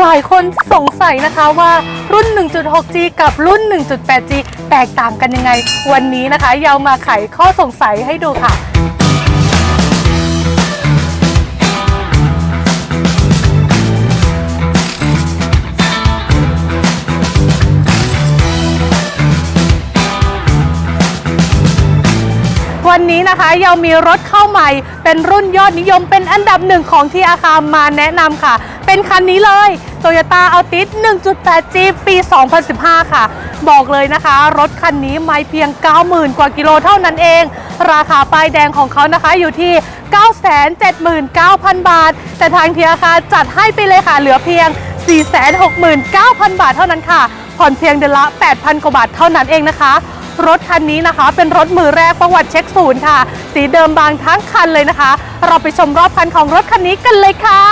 หลายคนสงสัยนะคะว่ารุ่น 1.6G กับรุ่น 1.8G แตกต่างกันยังไง วันนี้นะคะเยาวมาไขข้อสงสัยให้ดูค่ะ วันนี้นะคะเยามีรถเข้าใหม่ เป็นรุ่นยอดนิยมเป็นอันดับหนึ่งของที่อาคารมาแนะนำค่ะ เป็นคันนี้เลย Toyota Altis 1.8G ปี 2015 ค่ะ บอกเลยนะคะ รถคันนี้ไม่เพียง 90,000 กว่ากิโลเท่านั้นเอง ราคาป้ายแดงของเขานะคะอยู่ที่ 979,000 บาท แต่ทางทีอาคารจัดให้ไปเลยค่ะเหลือเพียง 469,000 บาทเท่านั้นค่ะ ผ่อนเพียงเดือนละ 8,000 กว่าบาทเท่านั้นเองนะคะ รถคันนี้นะคะ เป็นรถมือแรกประวัติเช็คศูนย์ค่ะ สีเดิมบางทั้งคันเลยนะคะ เราไปชมรอบคันของรถคันนี้กันเลยค่ะ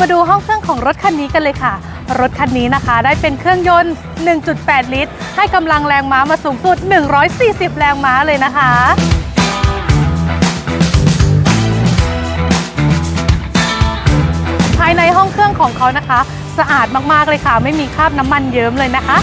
มาดูห้องเครื่องของรถคันนี้กันเลยค่ะ รถคันนี้นะคะได้เป็นเครื่องยนต์ 1.8 ลิตร ให้กำลังแรงม้ามาสูงสุด 140 แรงม้าเลยนะคะภายในห้องเครื่องของเขานะคะ สะอาดมากๆเลยค่ะ ไม่มีคราบน้ำมันเยิ้มเลยนะคะ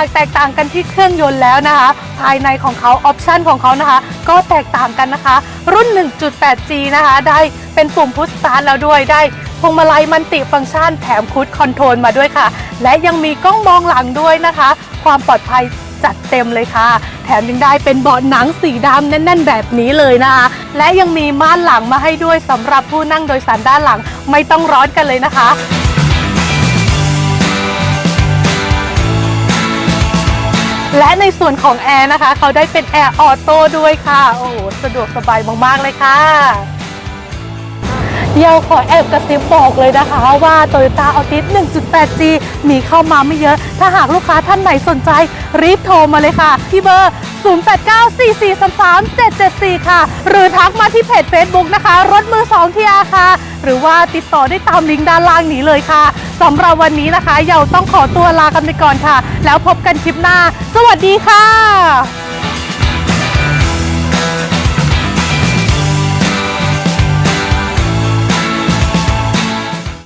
จากแตกต่างกันที่เครื่องยนต์แล้วนะคะ ภายในของเขาออปชันของเขานะคะ ก็แตกต่างกันนะคะ รุ่น 1.8G นะคะ ได้เป็นปุ่มพุชสตาร์ทแล้วด้วยได้พวงมาลัยมันติฟังก์ชันแถมคูดคอนโทรลมาด้วยค่ะ และยังมีกล้องมองหลังด้วยนะคะ ความปลอดภัยจัดเต็มเลยค่ะ แถมยังได้เป็นเบาะหนังสีดำแน่น ๆ แบบนี้เลยนะคะ และยังมีม่านหลังมาให้ด้วยสำหรับผู้นั่งโดยสารด้านหลังไม่ต้องร้อนกันเลยนะคะ และในส่วนของแอร์นะคะ เขาได้เป็นแอร์ออโต้ด้วยค่ะ โอ้โหสะดวกสบายมากๆเลยค่ะเดี๋ยวขอแอบกระซิบบอกเลยนะคะว่า Toyota Altis 1.8G มีเข้ามาไม่เยอะ ถ้าหากลูกค้าท่านไหนสนใจ รีบโทรมาเลยค่ะ ที่เบอร์ 0894433774 ค่ะ หรือทักมาที่เพจ Facebook นะคะ รถมือ2ทีอาค่ะ หรือว่าติดต่อได้ตามลิงก์ด้านล่างนี้เลยค่ะ สำหรับวันนี้นะคะ เยาต้องขอตัวลากันไปก่อนค่ะ แล้วพบกันคลิปหน้า สวัสดีค่ะ